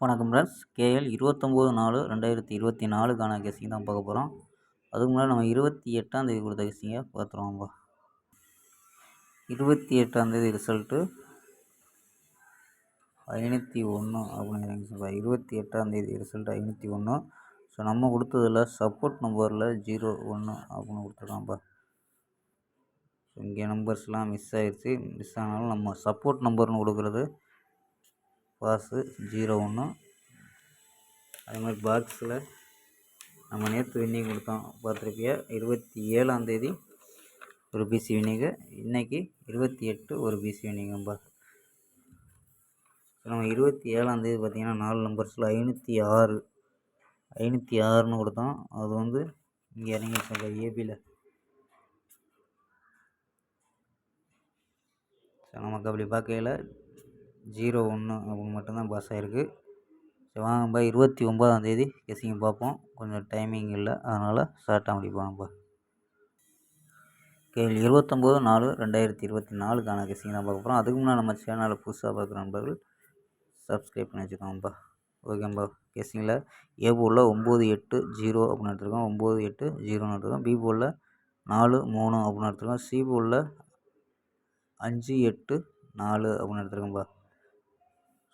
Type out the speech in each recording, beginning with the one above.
வணக்கம் friends KL இருபத்தொம்போது நாலு ரெண்டாயிரத்தி இருபத்தி நாலுக்கான கெஸ்ஸிங் தான் பார்க்க போகிறோம் அதுக்கு முன்னாடி நம்ம இருபத்தி எட்டாந்தேதி கொடுத்த கெஸ்ஸிங்கை பார்த்துருவோம்ப்பா இருபத்தி எட்டாந்தேதி ரிசல்ட்டு ஐநூற்றி ஒன்று அப்படின்னு இருபத்தி எட்டாந்தேதி ரிசல்ட் ஐநூற்றி ஒன்று. ஸோ நம்ம கொடுத்ததில் சப்போர்ட் நம்பரில் ஜீரோ ஒன்று அப்படின்னு கொடுத்துருக்கோம்ப்பா ஸோ இங்கே நம்பர்ஸ்லாம் மிஸ் ஆயிடுச்சு மிஸ் ஆனாலும் நம்ம சப்போர்ட் நம்பர்னு கொடுக்குறது பாஸு ஜீரோ ஒன்று. அது மாதிரி பாக்ஸில் நம்ம நேற்று வின்னிங் கொடுத்தோம். பார்த்துருப்பியா? இருபத்தி ஏழாந்தேதி ஒரு பிசி வினிங்கு இன்றைக்கி இருபத்தி எட்டு ஒரு பிசி வின்னிங்கம்பா. நம்ம இருபத்தி ஏழாந்தேதி பார்த்திங்கன்னா நாலு நம்பர்ஸில் ஐநூற்றி ஆறு. ஐநூற்றி ஆறுன்னு கொடுத்தோம். அது வந்து இங்கே இறங்கிடுச்சோம் ஏபியில் ஸோ நமக்கு அப்படி பார்க்கையில் ஜீரோ ஒன்று அப்படின்னு மட்டும்தான் பாஸ் ஆகிருக்கு சரி வாங்கப்பா இருபத்தி ஒம்பதாந்தேதி கெஸிங் பார்ப்போம். கொஞ்சம் டைமிங் இல்லை அதனால் ஷார்ட்டாக முடிப்பாங்கப்பா கேள்வி இருபத்தொம்போது நாலு ரெண்டாயிரத்தி இருபத்தி நாலுக்கான கெஸிங் தான் பார்க்க போகிறோம் அதுக்கு முன்னாடி நம்ம சேனலில் புதுசாக பார்க்குற நண்பர்கள் சப்ஸ்கிரைப் பண்ணி வச்சுக்கோங்கப்பா ஓகேம்பா கெஸிங்கில் ஏ போலில் ஒம்பது எட்டு ஜீரோ அப்படின்னு எடுத்துருக்கோம். ஒம்பது எட்டு ஜீரோன்னு எடுத்துருக்கோம். பி போலில் நாலு மூணு அப்படின்னு எடுத்துருக்கோம். சி போலில் அஞ்சு எட்டு நாலு அப்படின்னு எடுத்துருக்கோம்ப்பா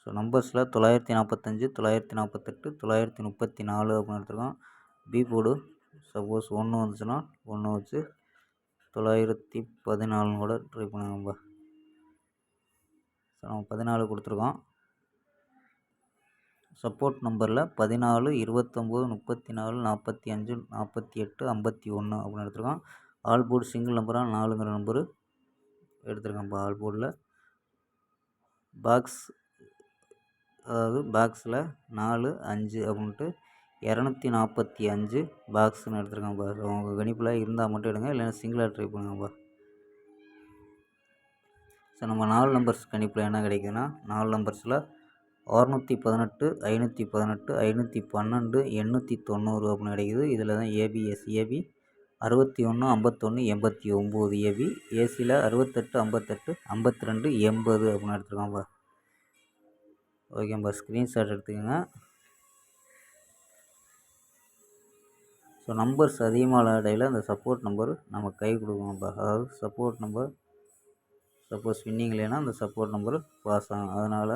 ஸோ நம்பர்ஸில் தொள்ளாயிரத்தி நாற்பத்தஞ்சு தொள்ளாயிரத்தி நாற்பத்தெட்டு தொள்ளாயிரத்தி முப்பத்தி நாலு அப்படின்னு எடுத்துருக்கோம். பி போர்டு சப்போஸ் ஒன்று வந்துச்சுன்னா ஒன்று வச்சு தொள்ளாயிரத்தி பதினாலுன்னு கூட ட்ரை பண்ணுங்கப்பா ஸோ நம்ம பதினாலு கொடுத்துருக்கோம். சப்போர்ட் நம்பரில் பதினாலு இருபத்தொம்போது முப்பத்தி நாலு நாற்பத்தி அஞ்சு நாற்பத்தி எட்டு ஐம்பத்தி ஒன்று அப்படின்னு எடுத்துருக்கோம். ஆல் போர்டு சிங்கிள் நம்பராக நாலுங்கிற நம்பரு எடுத்துருக்கோம்ப்பா ஆல் போர்டில் பாக்ஸ் அதாவது பாக்ஸில் நாலு அஞ்சு அப்படின்ட்டு இரநூத்தி நாற்பத்தி அஞ்சு பாக்ஸ்னு எடுத்துருக்காங்கப்பா உங்கள் கணிப்பில் இருந்தால் மட்டும் எடுங்க இல்லைன்னா சிங்கிளாக ட்ரை பண்ணுங்கப்பா ஸோ நம்ம நாலு நம்பர்ஸ் கணிப்பில் என்ன கிடைக்குதுன்னா நாலு நம்பர்ஸில் அறுநூற்றி பதினெட்டு ஐநூற்றி பதினெட்டு ஐநூற்றி பன்னெண்டு எண்ணூற்றி தொண்ணூறு அப்படின்னு கிடைக்குது. இதில் தான் ஏபிஎஸ் ஏபி அறுபத்தி ஒன்று ஐம்பத்தொன்று எண்பத்தி ஒம்பது ஏபி ஏசியில் அறுபத்தெட்டு ஐம்பத்தெட்டு ஐம்பத்தி ரெண்டு எண்பது அப்படின்னு ஓகே ஓகேப்பா ஸ்க்ரீன்ஷாட் எடுத்துக்கோங்க. ஸோ நம்பர்ஸ் அதிகமாக இடையில் அந்த சப்போர்ட் நம்பர் நம்ம கை கொடுக்கணும்ப்பா அதாவது சப்போர்ட் நம்பர் சப்போஸ் வின்னிங் இல்லைன்னா அந்த சப்போர்ட் நம்பர் பாஸ் ஆகும். அதனால்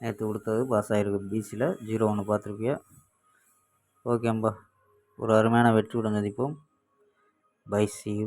நேற்று கொடுத்தது பாஸ் ஆகிருக்கு பிசியில் ஜீரோ ஒன்று பார்த்துருப்பியா? ஓகேம்பா ஒரு அருமையான வெற்றியுடன் சந்திப்போம் பை சி யூ